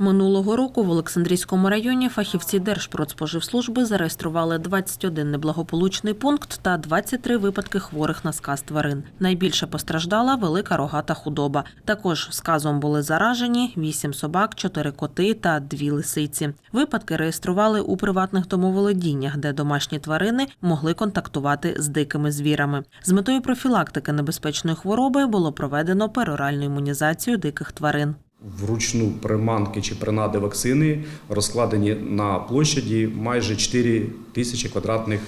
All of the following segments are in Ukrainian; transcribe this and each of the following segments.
Минулого року в Олександрійському районі фахівці Держпродспоживслужби зареєстрували 21 неблагополучний пункт та 23 випадки хворих на сказ тварин. Найбільше постраждала велика рогата худоба. Також сказом були заражені 8 собак, 4 коти та 2 лисиці. Випадки реєстрували у приватних домоволодіннях, де домашні тварини могли контактувати з дикими звірами. З метою профілактики небезпечної хвороби було проведено пероральну імунізацію диких тварин. Вручну приманки чи принади вакцини розкладені на площаді майже 4 тисячі квадратних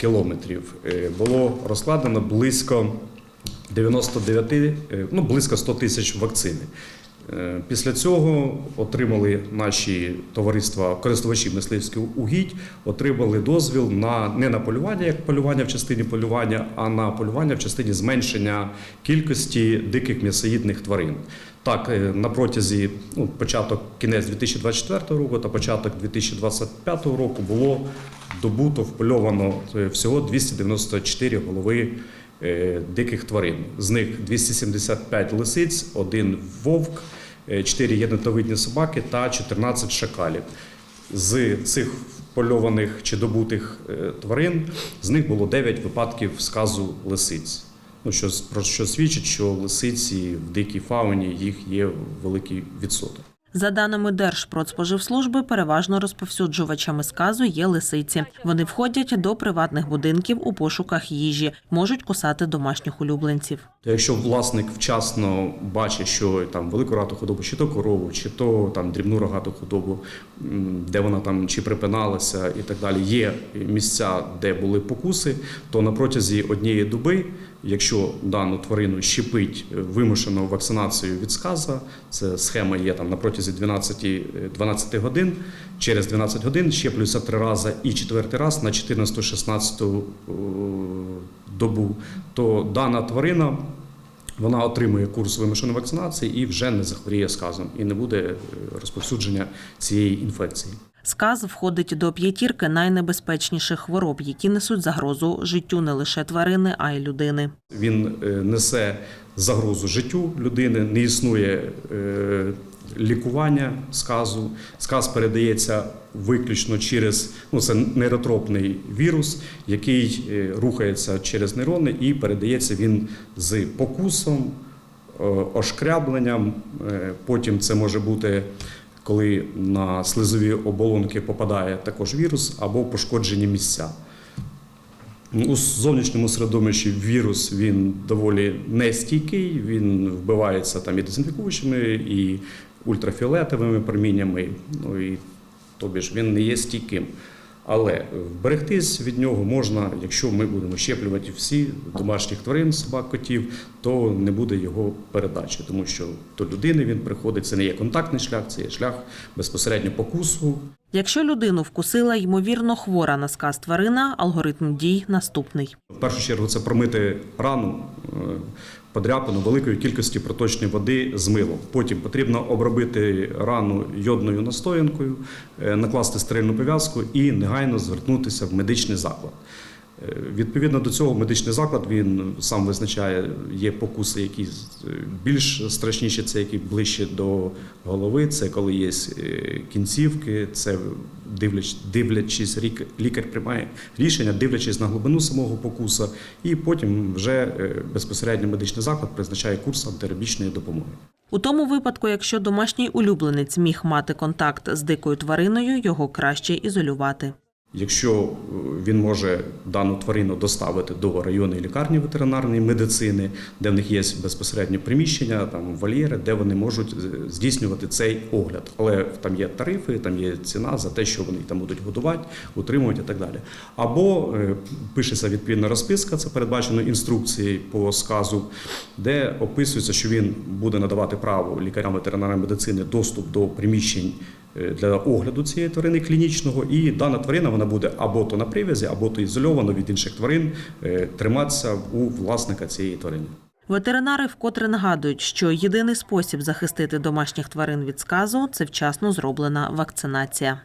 кілометрів. Е, Було розкладено близько 99, е, ну близько 100 тисяч вакцини. Е, Після цього отримали наші товариства користувачі мисливських угідь, отримали дозвіл на не на полювання, як полювання в частині полювання, а на полювання в частині зменшення кількості диких м'ясоїдних тварин. Так, е, на протязі ну, початок кінець 2024 року та початок 2025 року було добуто впольовано е, всього 294 голови диких тварин. З них 275 лисиць, один вовк, 4 єднотовидні собаки та 14 шакалів. З цих впольованих чи добутих е, тварин з них було 9 випадків сказу лисиць. Ну, що, про що свідчить, що лисиці в дикій фауні їх є великий відсоток. За даними Держпродспоживслужби, переважно розповсюджувачами сказу є лисиці. Вони входять до приватних будинків у пошуках їжі, можуть кусати домашніх улюбленців. Якщо власник вчасно бачить, що там велику рогату худобу, чи то корову, чи то там дрібну рогату худобу, де вона там чи припиналася і так далі, є місця, де були покуси, то на протязі однієї доби, якщо дану тварину щепить е, вимушену вакцинацію від сказа, це схема є там на протязі 12, е, 12 годин. Через 12 годин щеплюється три рази і четвертий раз на 14-16 е, добу, то дана тварина вона отримує курс вимушеної вакцинації і вже не захворіє сказом, і не буде е, розповсюдження цієї інфекції. Сказ входить до п'ятірки найнебезпечніших хвороб, які несуть загрозу життю не лише тварини, а й людини. Він е, несе загрозу життю людини, не існує е, лікування сказу. Сказ передається виключно через ну, це нейротропний вірус, який е, рухається через нейрони і передається він з покусом, ошкрябленням. Потім це може бути. Коли на слизові оболонки попадає також вірус або пошкоджені місця. У зовнішньому середовищі вірус він доволі нестійкий, він вбивається там і дезінфікуючими, і ультрафіолетовими проміннями. Ну і тобі ж він не є стійким. Але вберегтись від нього можна, якщо ми будемо щеплювати всі домашніх тварин, собак, котів, то не буде його передачі, тому що до людини він приходить. Це не є контактний шлях, це є шлях безпосередньо покусу, Якщо людину вкусила ймовірно хвора на сказ тварина, алгоритм дій наступний. В першу чергу це промити рану подряпану великої кількості проточної води з милом. Потім потрібно обробити рану йодною настоянкою, е, накласти стерильну пов'язку і негайно звернутися в медичний заклад. Відповідно до цього, медичний заклад він сам визначає, є покуси, які е, більш страшніші, це які ближче до голови, це коли є е, кінцівки, це дивляч, дивлячись, рік- лікар приймає рішення, дивлячись на глибину самого покуса, і потім вже е, безпосередньо медичний заклад призначає курс антирабічної допомоги. У тому випадку, якщо домашній улюбленець міг мати контакт з дикою твариною, його краще ізолювати. Якщо е, він може дану тварину доставити до районної лікарні ветеринарної медицини, де в них є безпосередньо приміщення, там вольєри, де вони можуть е, здійснювати цей огляд. Але там є тарифи, там є ціна за те, що вони там будуть годувати, утримувати і так далі. Або е, пишеться відповідна розписка, це передбачено інструкції по сказу, де описується, що він буде надавати право лікарям ветеринарної медицини доступ до приміщень для огляду цієї тварини клінічного, і дана тварина вона буде або то на привязі, або то ізольовано від інших тварин е, триматися у власника цієї тварини. Ветеринари вкотре нагадують, що єдиний спосіб захистити домашніх тварин від сказу це вчасно зроблена вакцинація.